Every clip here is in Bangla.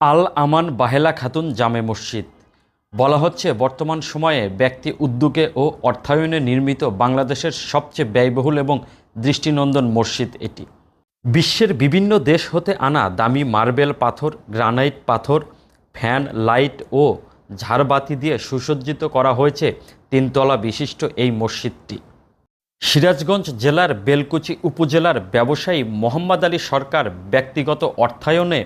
আল আমান বাহেলা খাতুন জামে মসজিদ। বলা হচ্ছে, বর্তমান সময়ে ব্যক্তি উদ্যোগে ও অর্থায়নে নির্মিত বাংলাদেশের সবচেয়ে ব্যয়বহুল এবং দৃষ্টিনন্দন মসজিদ এটি। বিশ্বের বিভিন্ন দেশ হতে আনা দামি মার্বেল পাথর, গ্রানাইট পাথর, ফ্যান, লাইট ও ঝাড়বাতি দিয়ে সুসজ্জিত করা হয়েছে তিনতলা বিশিষ্ট এই মসজিদটি। সিরাজগঞ্জ জেলার বেলকুচি উপজেলার ব্যবসায়ী মোহাম্মদ আলী সরকার ব্যক্তিগত অর্থায়নে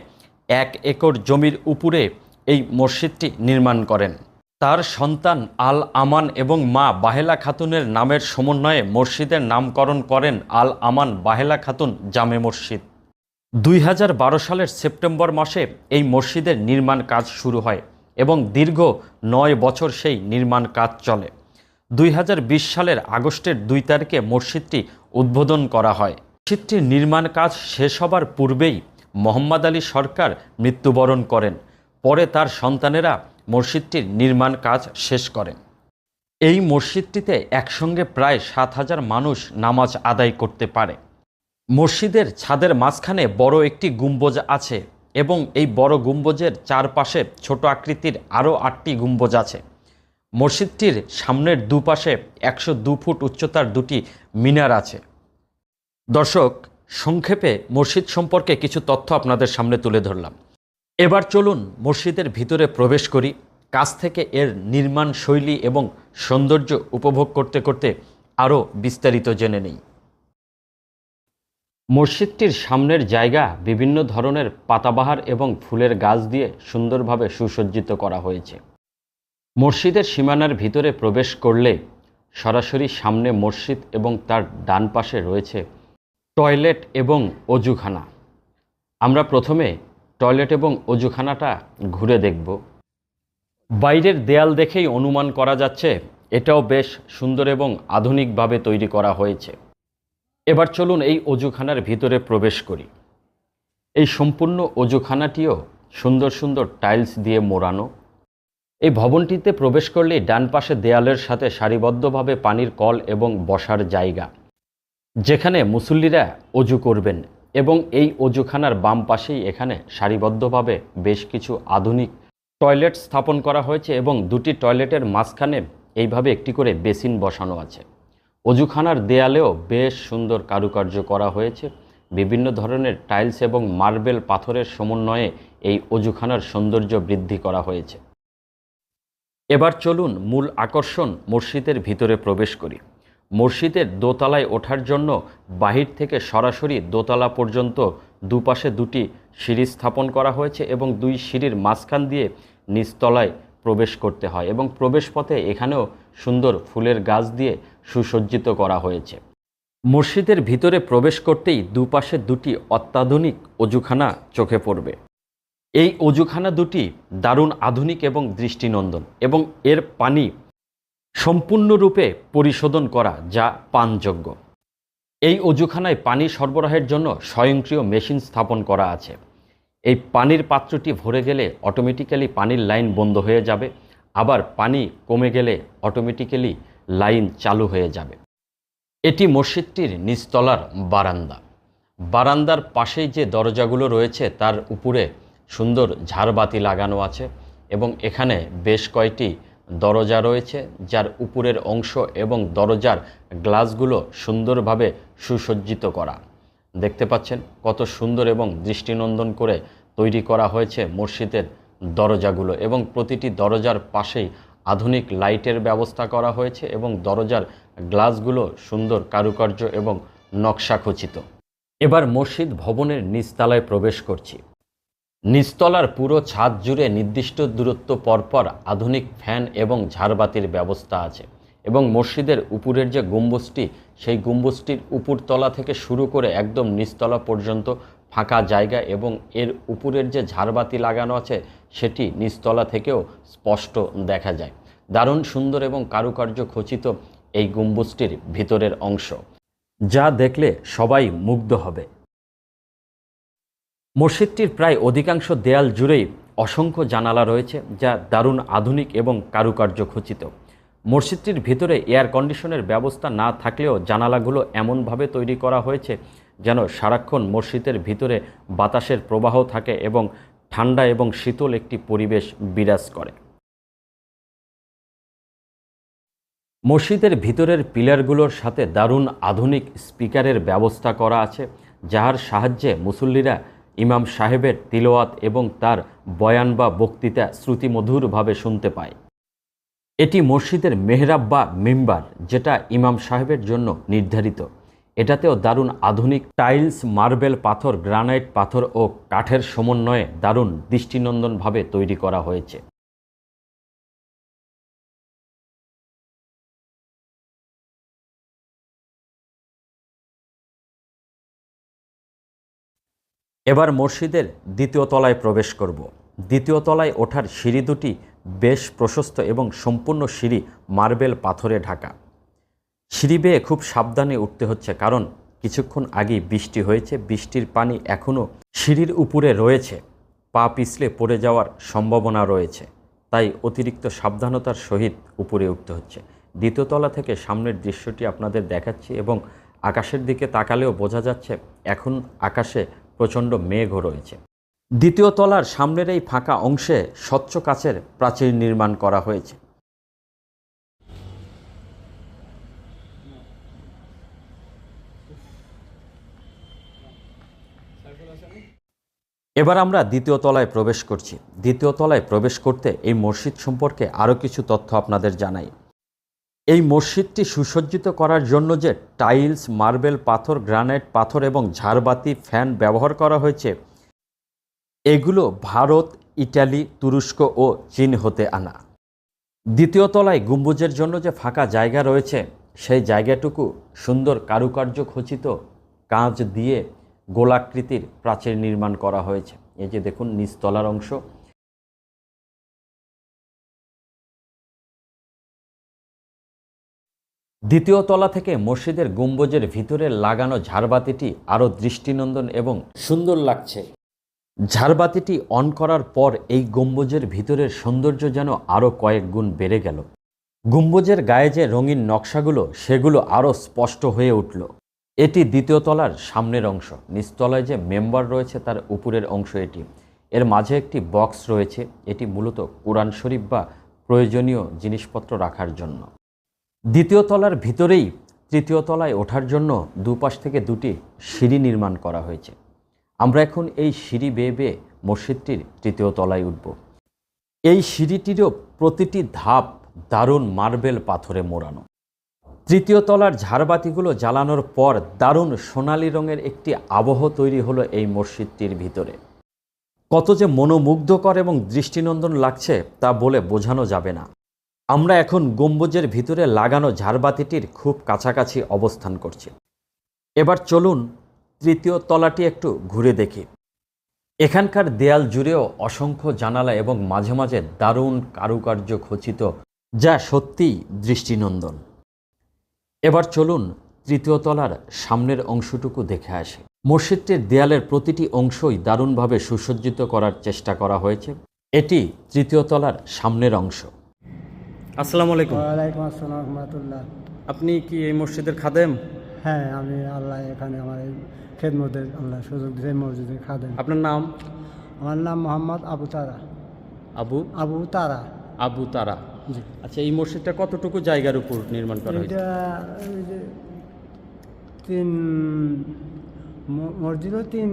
এক একর জমির উপরে এই মসজিদটি নির্মাণ করেন। তার সন্তান আল আমান এবং মা বাহেলা খাতুনের নামের সমন্বয়ে মসজিদের নামকরণ করেন আল আমান বাহেলা খাতুন জামে মসজিদ। দুই হাজার বারো সালের সেপ্টেম্বর মাসে এই মসজিদের নির্মাণ কাজ শুরু হয় এবং দীর্ঘ নয় বছর সেই নির্মাণ কাজ চলে। দুই হাজার বিশ সালের আগস্টের দুই তারিখে মসজিদটি উদ্বোধন করা হয়। মসজিদটির নির্মাণ কাজ শেষ হবার পূর্বেই মোহাম্মদ আলী সরকার মৃত্যুবরণ করেন। পরে তার সন্তানেরা মসজিদটির নির্মাণ কাজ শেষ করেন। এই মসজিদটিতে একসঙ্গে প্রায় সাত হাজার মানুষ নামাজ আদায় করতে পারে। মসজিদের ছাদের মাঝখানে বড় একটি গুম্বজ আছে এবং এই বড় গুম্বজের চারপাশে ছোট আকৃতির আরও আটটি গুম্বজ আছে। মসজিদটির সামনের দুপাশে একশো দু ফুট উচ্চতার দুটি মিনার আছে। দর্শক সংক্ষেপে মসজিদ সম্পর্কে কিছু তথ্য আপনাদের সামনে তুলে ধরলাম। এবার চলুন মসজিদের ভিতরে প্রবেশ করি। কাছ থেকে এর নির্মাণ শৈলী এবং সৌন্দর্য উপভোগ করতে করতে আরও বিস্তারিত জেনে নেই। মসজিদটির সামনের জায়গা বিভিন্ন ধরনের পাতাবাহার এবং ফুলের গাছ দিয়ে সুন্দরভাবে সুসজ্জিত করা হয়েছে। মসজিদের সীমানার ভিতরে প্রবেশ করলে সরাসরি সামনে মসজিদ এবং তার ডান পাশে রয়েছে টয়লেট এবং অজুখানা। আমরা প্রথমে টয়লেট এবং অজুখানাটা ঘুরে দেখব। বাইরের দেয়াল দেখেই অনুমান করা যাচ্ছে, এটাও বেশ সুন্দর এবং আধুনিকভাবে তৈরি করা হয়েছে। এবার চলুন এই অজুখানার ভিতরে প্রবেশ করি। এই সম্পূর্ণ অজুখানাটিও সুন্দর সুন্দর টাইলস দিয়ে মোড়ানো। এই ভবনটিতে প্রবেশ করলে ডান পাশে দেয়ালের সাথে সারিবদ্ধভাবে পানির কল এবং বসার জায়গা। যেখানে মুসল্লিরা অজু করবেন এবং এই অজুখানার বাম পাশেই এখানে সারিবদ্ধভাবে বেশ কিছু আধুনিক টয়লেট স্থাপন করা হয়েছে এবং দুটি টয়লেটের মাঝখানে এইভাবে একটি করে বেসিন বসানো আছে। অজুখানার দেয়ালেও বেশ সুন্দর কারুকার্য করা হয়েছে। বিভিন্ন ধরনের টাইলস এবং মার্বেল পাথরের সমন্বয়ে এই অজুখানার সৌন্দর্য বৃদ্ধি করা হয়েছে। এবার চলুন মূল আকর্ষণ মসজিদের ভিতরে প্রবেশ করি। মসজিদের দোতলায় ওঠার জন্য বাহির থেকে সরাসরি দোতলা পর্যন্ত দুপাশে দুটি সিঁড়ি স্থাপন করা হয়েছে এবং দুই সিঁড়ির মাঝখান দিয়ে নিচতলায় প্রবেশ করতে হয় এবং প্রবেশপথে এখানেও সুন্দর ফুলের গাছ দিয়ে সুসজ্জিত করা হয়েছে। মসজিদের ভিতরে প্রবেশ করতেই দুপাশে দুটি অত্যাধুনিক অজুখানা চোখে পড়বে। এই অজুখানা দুটি দারুণ আধুনিক এবং দৃষ্টিনন্দন এবং এর পানি সম্পূর্ণরূপে পরিশোধন করা যা পানযোগ্য। এই অজুখানায় পানি সরবরাহের জন্য স্বয়ংক্রিয় মেশিন স্থাপন করা আছে। এই পানির পাত্রটি ভরে গেলে অটোমেটিক্যালি পানির লাইন বন্ধ হয়ে যাবে। আবার পানি কমে গেলে অটোমেটিক্যালি লাইন চালু হয়ে যাবে। এটি মসজিদটির নিচতলার বারান্দা। বারান্দার পাশেই যে দরজাগুলো রয়েছে তার উপরে সুন্দর ঝাড়বাতি লাগানো আছে এবং এখানে বেশ কয়টি দরজা রয়েছে, যার উপরের অংশ এবং দরজার গ্লাসগুলো সুন্দরভাবে সুসজ্জিত করা। দেখতে পাচ্ছেন কত সুন্দর এবং দৃষ্টিনন্দন করে তৈরি করা হয়েছে মসজিদের দরজাগুলো এবং প্রতিটি দরজার পাশেই আধুনিক লাইটের ব্যবস্থা করা হয়েছে এবং দরজার গ্লাসগুলো সুন্দর কারুকার্য এবং নকশা খচিত এবার মসজিদ ভবনের নিচতলায় প্রবেশ করছি। নিচতলার পুরো ছাদ জুড়ে নির্দিষ্ট দূরত্ব পরপর আধুনিক ফ্যান এবং ঝাড়বাতির ব্যবস্থা আছে এবং মসজিদের উপরের যে গম্বুজটি, সেই গম্বুজটির উপরতলা থেকে শুরু করে একদম নিচতলা পর্যন্ত ফাঁকা জায়গা এবং এর উপরের যে ঝাড়বাতি লাগানো আছে, সেটি নিচতলা থেকেও স্পষ্ট দেখা যায়। দারুণ সুন্দর এবং কারুকার্য খচিত এই গম্বুজটির ভিতরের অংশ। যা দেখলে সবাই মুগ্ধ হবে। মসজিদটির প্রায় অধিকাংশ দেয়াল জুড়েই অসংখ্য জানালা রয়েছে, যা দারুণ আধুনিক এবং কারুকার্য খচিত। মসজিদটির ভিতরে এয়ার কন্ডিশনের ব্যবস্থা না থাকলেও জানালাগুলো এমনভাবে তৈরি করা হয়েছে যেন সারাক্ষণ মসজিদের ভিতরে বাতাসের প্রবাহ থাকে এবং ঠান্ডা এবং শীতল একটি পরিবেশ বিরাজ করে। মসজিদের ভিতরের পিলারগুলোর সাথে দারুণ আধুনিক স্পিকারের ব্যবস্থা করা আছে যার সাহায্যে মুসল্লিরা ইমাম সাহেবের তিলোয়াত এবং তার বয়ান বা বক্তৃতা শ্রুতিমধুরভাবে শুনতে পায়। এটি মসজিদের মেহরাব বা মেম্বার, যেটা ইমাম সাহেবের জন্য নির্ধারিত। এটাতেও দারুণ আধুনিক টাইলস, মার্বেল পাথর, গ্রানাইট পাথর ও কাঠের সমন্বয়ে দারুণ দৃষ্টিনন্দনভাবে তৈরি করা হয়েছে। এবার মসজিদের দ্বিতীয় তলায় প্রবেশ করব। দ্বিতীয় তলায় ওঠার সিঁড়ি দুটি বেশ প্রশস্ত এবং সম্পূর্ণ সিঁড়ি মার্বেল পাথরে ঢাকা। সিঁড়ি বেয়ে খুব সাবধানে উঠতে হচ্ছে কারণ কিছুক্ষণ আগেই বৃষ্টি হয়েছে, বৃষ্টির পানি এখনও সিঁড়ির উপরে রয়েছে। পা পিছলে পড়ে যাওয়ার সম্ভাবনা রয়েছে, তাই অতিরিক্ত সাবধানতার সহিত উপরে উঠতে হচ্ছে। দ্বিতীয় তলা থেকে সামনের দৃশ্যটি আপনাদের দেখাচ্ছি এবং আকাশের দিকে তাকালেও বোঝা যাচ্ছে এখন আকাশে প্রচণ্ড মেঘও রয়েছে। দ্বিতীয় তলার সামনের এই ফাঁকা অংশে স্বচ্ছ কাচের প্রাচীর নির্মাণ করা হয়েছে। এবার আমরা দ্বিতীয় তলায় প্রবেশ করছি। দ্বিতীয় তলায় প্রবেশ করতে এই মসজিদ সম্পর্কে আরও কিছু তথ্য আপনাদের জানাই। এই মসজিদটি সুসজ্জিত করার জন্য যে টাইলস, মার্বেল, পাথর, গ্রানাইট, পাথর এবং ঝাড়বাতি, ফ্যান ব্যবহার করা হয়েছে, এগুলো ভারত, ইটালি, তুরস্ক ও চীন হতে আনা। দ্বিতীয় তলায় গম্বুজের জন্য যে ফাঁকা জায়গা রয়েছে, সেই জায়গাটুকু সুন্দর কারুকার্য খচিত কাঁচ দিয়ে গোলাকৃতির প্রাচীর নির্মাণ করা হয়েছে। এই যে দেখুন, নিচতলার অংশ। দ্বিতীয় তলা থেকে মসজিদের গম্বুজের ভিতরে লাগানো ঝাড়বাতিটি আরও দৃষ্টিনন্দন এবং সুন্দর লাগছে। ঝাড়বাতিটি অন করার পর এই গম্বুজের ভিতরের সৌন্দর্য যেন আরও কয়েক গুণ বেড়ে গেল। গম্বুজের গায়ে যে রঙিন নকশাগুলো সেগুলো আরও স্পষ্ট হয়ে উঠল। এটি দ্বিতীয় তলার সামনের অংশ। নিচতলায় যে মেম্বার রয়েছে তার উপরের অংশ এটি। এর মাঝে একটি বক্স রয়েছে। এটি মূলত কোরআন শরীফ বা প্রয়োজনীয় জিনিসপত্র রাখার জন্য। দ্বিতীয় তলার ভিতরেই তৃতীয় তলায় ওঠার জন্য দুপাশ থেকে দুটি সিঁড়ি নির্মাণ করা হয়েছে। আমরা এখন এই সিঁড়ি বেয়ে বেয়ে মসজিদটির তৃতীয় তলায় উঠব। এই সিঁড়িটিরও প্রতিটি ধাপ দারুণ মার্বেল পাথরে মোড়ানো। তৃতীয় তলার ঝাড়বাতিগুলো জ্বালানোর পর দারুণ সোনালি রঙের একটি আবহ তৈরি হলো এই মসজিদটির ভিতরে। কত যে মনোমুগ্ধকর এবং দৃষ্টিনন্দন লাগছে তা বলে বোঝানো যাবে না। আমরা এখন গম্বুজের ভিতরে লাগানো ঝাড়বাতিটির খুব কাছাকাছি অবস্থান করছি। এবার চলুন তৃতীয় তলাটি একটু ঘুরে দেখি। এখানকার দেয়াল জুড়েও অসংখ্য জানালা এবং মাঝে মাঝে দারুণ কারুকার্য খচিত, যা সত্যিই দৃষ্টিনন্দন। এবার চলুন তৃতীয় তলার সামনের অংশটুকু দেখে আসি। মসজিদটির দেয়ালের প্রতিটি অংশই দারুণভাবে সুসজ্জিত করার চেষ্টা করা হয়েছে। এটি তৃতীয় তলার সামনের অংশ। আসসালামু আলাইকুম। ওয়ালাইকুম আসসালাম রহমতুল্লাহ। আপনি কি এই মসজিদের খাদেম? হ্যাঁ আমি আল্লাহ এখানে আমার এই খেদমতের আল্লাহ সুযোগ দিয়েছে মসজিদে খাদেন আপনার নাম? আমার নাম মোহাম্মদ আবু তারা। আবু? আবু তারা। আবু তারা। আচ্ছা এই মসজিদটা কতটুকু জায়গার উপর নির্মাণ করা হয়েছে? এটা যে তিন মসজিদও তিন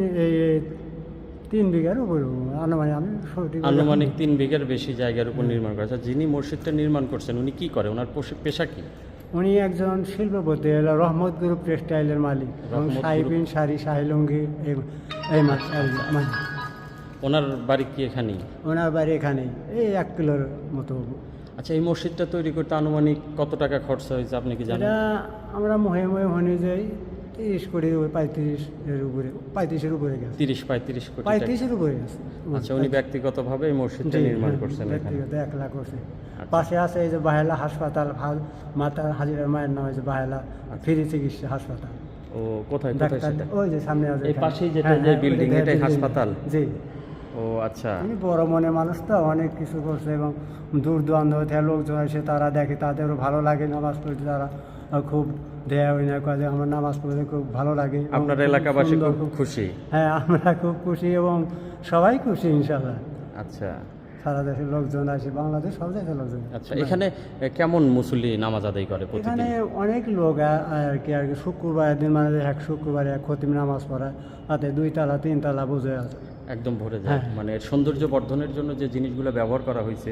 তিন বিঘার উপরে আনুমানিক আমি সঠিক আনুমানিক তিন বিঘার বেশি জায়গার উপর নির্মাণ করা আচ্ছা যিনি মসজিদটা নির্মাণ করছেন উনি কি করে? ওনার পেশা কি? উনি একজন শিল্পপতি এলো রহমত গ্রুপ টেক্সটাইলের মালিক এবং রহমত শাড়ি শাহিলঙ্গি এই মানে ওনার বাড়ি কি এখানেই ওনার বাড়ি এখানেই এই এক কিলোর মতো। আচ্ছা এই মসজিদটা তৈরি করতে আনুমানিক কত টাকা খরচা হয়েছে আপনি কি জানেন? আমরা মহে মহে মনে যাই তিরিশ উপরে পঁয়ত্রিশ এর উপরে পঁয়ত্রিশের উপরে গেছে। তিরিশ পঁয়ত্রিশ কোটি পঁয়ত্রিশের উপরে গেছে। আচ্ছা উনি ব্যক্তিগতভাবে এই মসজিদটা নির্মাণ হ্যাঁ, করছেন ব্যক্তিগত এক লাখ করছে। আচ্ছা। পাশে আছে এই যে বাহেলা হাসপাতাল ভাল- মাতা হাজিরা মায়ের নাম হয়েছে বাহেলা ফ্রি চিকিৎসা হাসপাতাল। ও কোথায় কোথায় সেটা? ওই যে সামনে আছে এই পাশেই যেটা হ্যাঁ, যে হ্যাঁ, building, ওইটা এটাই হাসপাতাল? জি। ও আচ্ছা। তিনি বড় মনে মানুষ তো অনেক কিছু করছে এবং দূর দূরান্ত থেকে লোকজন এসে তারা দেখে তাদেরও ভালো লাগে নামাজ পড়তে তারা খুব দেয়া ওই না কাজে আমার নামাজ পড়তে খুব ভালো লাগে আপনার এলাকাবাসী খুব খুশি? হ্যাঁ আমরা খুব খুশি এবং সবাই খুশি ইনশাল্লাহ আচ্ছা। সারা দেশের লোকজন আসে বাংলাদেশ সব দেশের লোকজন। আচ্ছা এখানে কেমন মুসল্লি নামাজ আদায় করে এখানে অনেক লোক আর কি আর কি শুক্রবার দিন মানে এক শুক্রবারে এক খতিম নামাজ পড়া তাতে দুই তালা তিন তালা বুঝে আছে একদম ভরে যায়। হ্যাঁ। মানে সৌন্দর্য বর্ধনের জন্য যে জিনিসগুলো ব্যবহার করা হয়েছে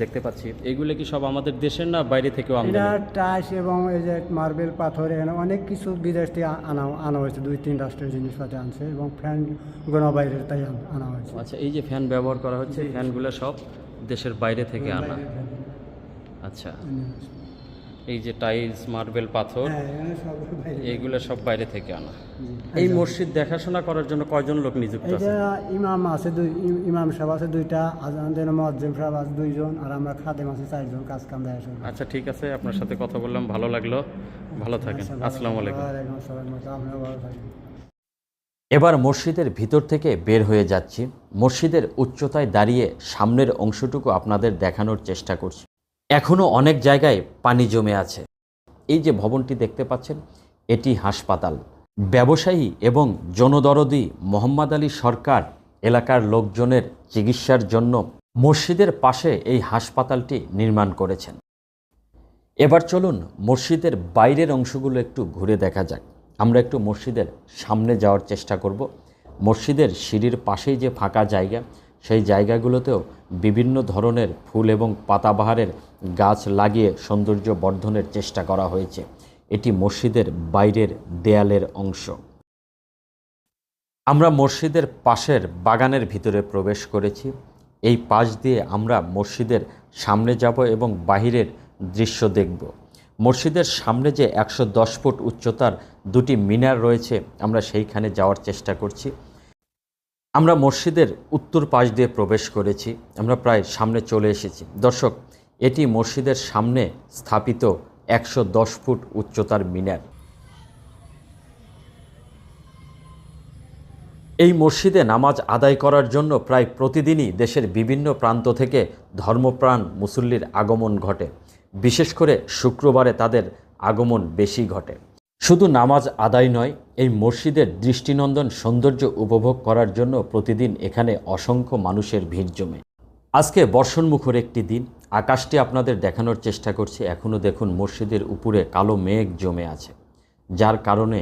দেখতে পাচ্ছি। এগুলো কি সব আমাদের দেশের না বাইরে থেকেও আমদানি? টাইস এবং এই যে মার্বেল পাথর এখানে অনেক কিছু বিদেশ থেকে আনা আনা হয়েছে। দুই তিন রাষ্ট্রের জিনিসপাতি আনছে এবং ফ্যানগুলো বাইরের তাই আনা হয়েছে। আচ্ছা এই যে ফ্যান ব্যবহার করা হচ্ছে ফ্যানগুলো সব দেশের বাইরে থেকে আনা। আচ্ছা। এই যে টাইলস মার্বেল পাথর হ্যাঁ সব এইগুলো সব বাইরে থেকে আনা। এই মসজিদ দেখাশোনা করার জন্য কয়জন লোক নিযুক্ত আছে এটা ইমাম আছে দুই ইমাম সাহেব আছে দুইটা আজান দেন মজ্জেম সাহেব আছে দুইজন আর আমরা খাদেম আছে চারজন কাজ কাম দেয় আসলে আচ্ছা ঠিক আছে আপনার সাথে কথা বললাম ভালো লাগল। ভালো থাকেন। আসসালামু আলাইকুম। ওয়ালাইকুম আসসালাম আপনিও ভালো থাকেন। এবার মসজিদের ভিতর থেকে বের হয়ে যাচ্ছি। মসজিদের উচ্চতায় দাঁড়িয়ে সামনের অংশটুকু আপনাদের দেখানোর চেষ্টা করছি। এখনও অনেক জায়গায় পানি জমে আছে। এই যে ভবনটি দেখতে পাচ্ছেন, এটি হাসপাতাল। ব্যবসায়ী এবং জনদরদি মোহাম্মদ আলী সরকার এলাকার লোকজনের চিকিৎসার জন্য মসজিদের পাশে এই হাসপাতালটি নির্মাণ করেছেন। এবার চলুন মসজিদের বাইরের অংশগুলো একটু ঘুরে দেখা যাক। আমরা একটু মসজিদের সামনে যাওয়ার চেষ্টা করব। মসজিদের সিঁড়ির পাশেই যে ফাঁকা জায়গা সেই জায়গাগুলোতেও বিভিন্ন ধরনের ফুল এবং পাতাবাহারের গাছ লাগিয়ে সৌন্দর্য বর্ধনের চেষ্টা করা হয়েছে। এটি মসজিদের বাইরের দেয়ালের অংশ। আমরা মসজিদের পাশের বাগানের ভিতরে প্রবেশ করেছি। এই পাশ দিয়ে আমরা মসজিদের সামনে যাব এবং বাহিরের দৃশ্য দেখব। মসজিদের সামনে যে একশো দশ ফুট উচ্চতার দুটি মিনার রয়েছে, আমরা সেইখানে যাওয়ার চেষ্টা করছি। আমরা মসজিদের উত্তর পাশ দিয়ে প্রবেশ করেছি, আমরা প্রায় সামনে চলে এসেছি। দর্শক, এটি মসজিদের সামনে স্থাপিত একশো দশ ফুট উচ্চতার মিনার। এই মসজিদে নামাজ আদায় করার জন্য প্রায় প্রতিদিনই দেশের বিভিন্ন প্রান্ত থেকে ধর্মপ্রাণ মুসল্লির আগমন ঘটে। বিশেষ করে শুক্রবারে তাদের আগমন বেশি ঘটে। শুধু নামাজ আদায় নয়, এই মসজিদের দৃষ্টিনন্দন সৌন্দর্য উপভোগ করার জন্য প্রতিদিন এখানে অসংখ্য মানুষের ভিড় জমে। আজকে বর্ষণমুখর একটি দিন, আকাশটি আপনাদের দেখানোর চেষ্টা করছি এখনও দেখুন মসজিদের উপরে কালো মেঘ জমে আছে, যার কারণে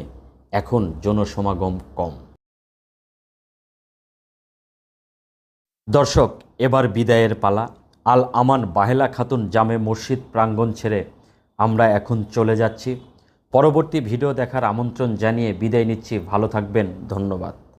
এখন জনসমাগম কম। দর্শক, এবার বিদায়ের পালা। আল আমান বাহেলা খাতুন জামে মসজিদ প্রাঙ্গণ ছেড়ে আমরা এখন চলে যাচ্ছি। পরবর্তী ভিডিও দেখার আমন্ত্রণ জানিয়ে বিদায় নিচ্ছি। ভালো থাকবেন। ধন্যবাদ।